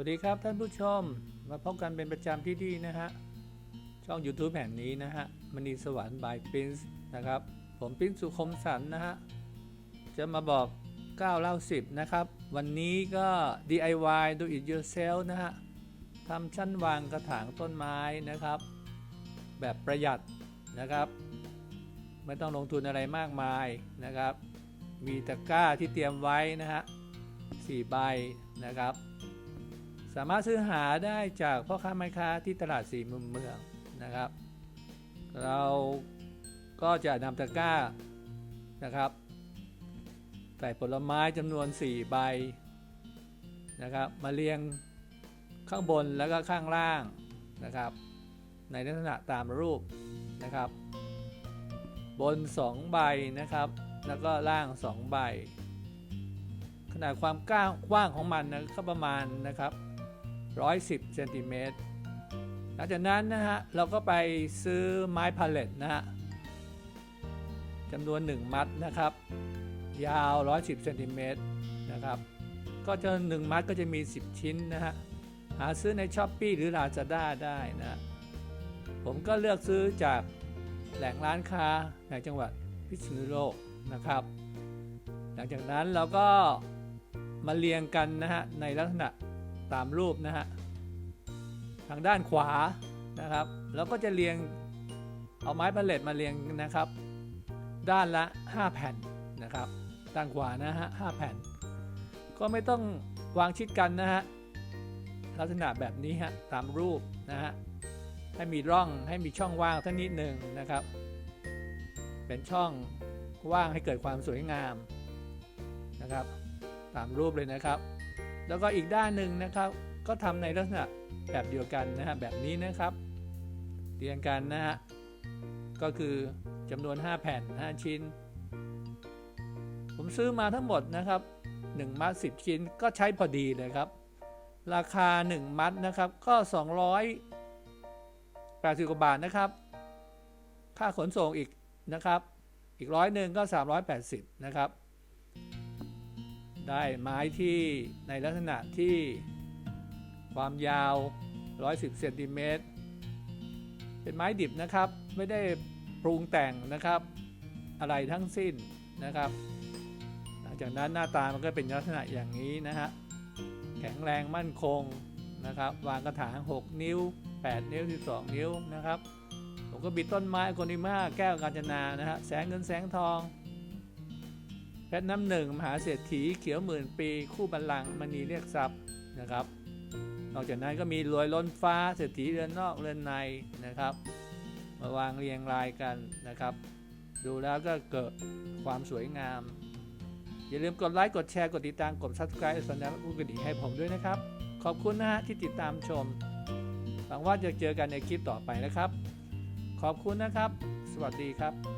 วัสดีครับท่านผู้ชมมาพบกันเป็นประจำที่ดีนะฮะ ช่อง YouTube แห่งนี้นะฮะมณีสวรรค์ by p r i n c นะครับ ผมปริ้นสุคมสันนะฮะ จะมาบอก 9 เล่า 10 นะครับ วันนี้ก็ DIY do it yourself นะฮะทำชั้นวางกระถางต้นไม้นะครับ แบบประหยัดนะครับ ไม่ต้องลงทุนอะไรมากมายนะครับ มีตะกร้าที่เตรียมไว้นะฮะสี่ใบนะครับ สามารถซื้อหาได้จากพ่อค้าแม่ค้าที่ตลาดสี่มุมเมืองนะครับ เราก็จะนำตะกร้านะครับใส่ผลไม้จำนวน 4 ใบนะครับมาเรียงข้างบนแล้วก็ข้างล่างนะครับ ในลักษณะตามรูปนะครับ บน 2 ใบนะครับ แล้วก็ล่าง 2 ใบ ขนาดความกว้างของมันนะก็ประมาณนะครับ 110เซนติเมตรหลังจากนั้นนะฮะเราก็ไปซื้อไม้พาเลตนะฮะจำนวน 1 มัดนะครับ ยาว 110เซนติเมตรนะครับ ก็จะ 1 มัดก็จะมี 10 ชิ้นนะฮะหาซื้อใน s h อ p e e หรือ Lazada ได้นะ ผมก็เลือกซื้อจากแหล่งร้านค้าในจังหวัดพิษณุโลกนะครับ หลังจากนั้นเราก็มาเรียงกันนะฮะในลักษณะ ตามรูปนะฮะทางด้านขวานะครับเราก็จะเรียงเอาไม้พาเลตมาเรียงนะครับ ด้านละ 5 แผ่นนะครับด้านขวานะฮะ5แผ่น ก็ไม่ต้องวางชิดกันนะฮะลักษณะแบบนี้ฮะตามรูปนะฮะให้มีร่องให้มีช่องว่างสักนิดหนึ่งนะครับ เป็นช่องว่างให้เกิดความสวยงามนะครับ ตามรูปเลยนะครับ แล้วก็อีกด้านหนึ่งนะครับ ก็ทำในลักษณะแบบเดียวกันนะฮะแบบนี้นะครับ เรียงกันนะฮะก็คือจำนวน 5 แผ่น 5 ชิ้น ผมซื้อมาทั้งหมดนะครับ1มัด10 ชิ้นก็ใช้พอดีเลยครับ ราคา 1 มัดนะครับก็280กว่าบาทนะครับ ค่าขนส่งอีกนะครับ อีกร้อยหนึ่งก็ 380 นะครับ ได้ไม้ที่ในลักษณะที่ความยาว 110เซนติเมตรเป็นไม้ดิบนะครับไม่ได้ปรุงแต่งนะครับ อะไรทั้งสิ้นนะครับ หลังจากนั้นหน้าตามันก็เป็นลักษณะอย่างนี้นะฮะแข็งแรงมั่นคงนะครับ วางกระถาง 6 นิ้ว 8 นิ้ว 12 นิ้วนะครับผมก็บิดต้นไม้โกนิมาแก้วกาญจนานะฮะแสงเงินแสงทอง เพชรน้ำหนึ่งมหาเศรษฐีเขียวหมื่นปี คู่บัลลังก์มณีเรียกทรัพย์นะครับ นอกจากนั้นก็มีรวยล้นฟ้าเศรษฐีเรือนนอกเรือนในนะครับ มาวางเรียงรายกันนะครับ ดูแล้วก็เกิดความสวยงาม อย่าลืมกดไลค์กดแชร์กดติดตามกด subscribe สัญญาณกกระดิ่งให้ผมด้วยนะครับ ขอบคุณนะฮะที่ติดตามชมหวังว่าจะเจอกันในคลิปต่อไปนะครับ ขอบคุณนะครับ สวัสดีครับ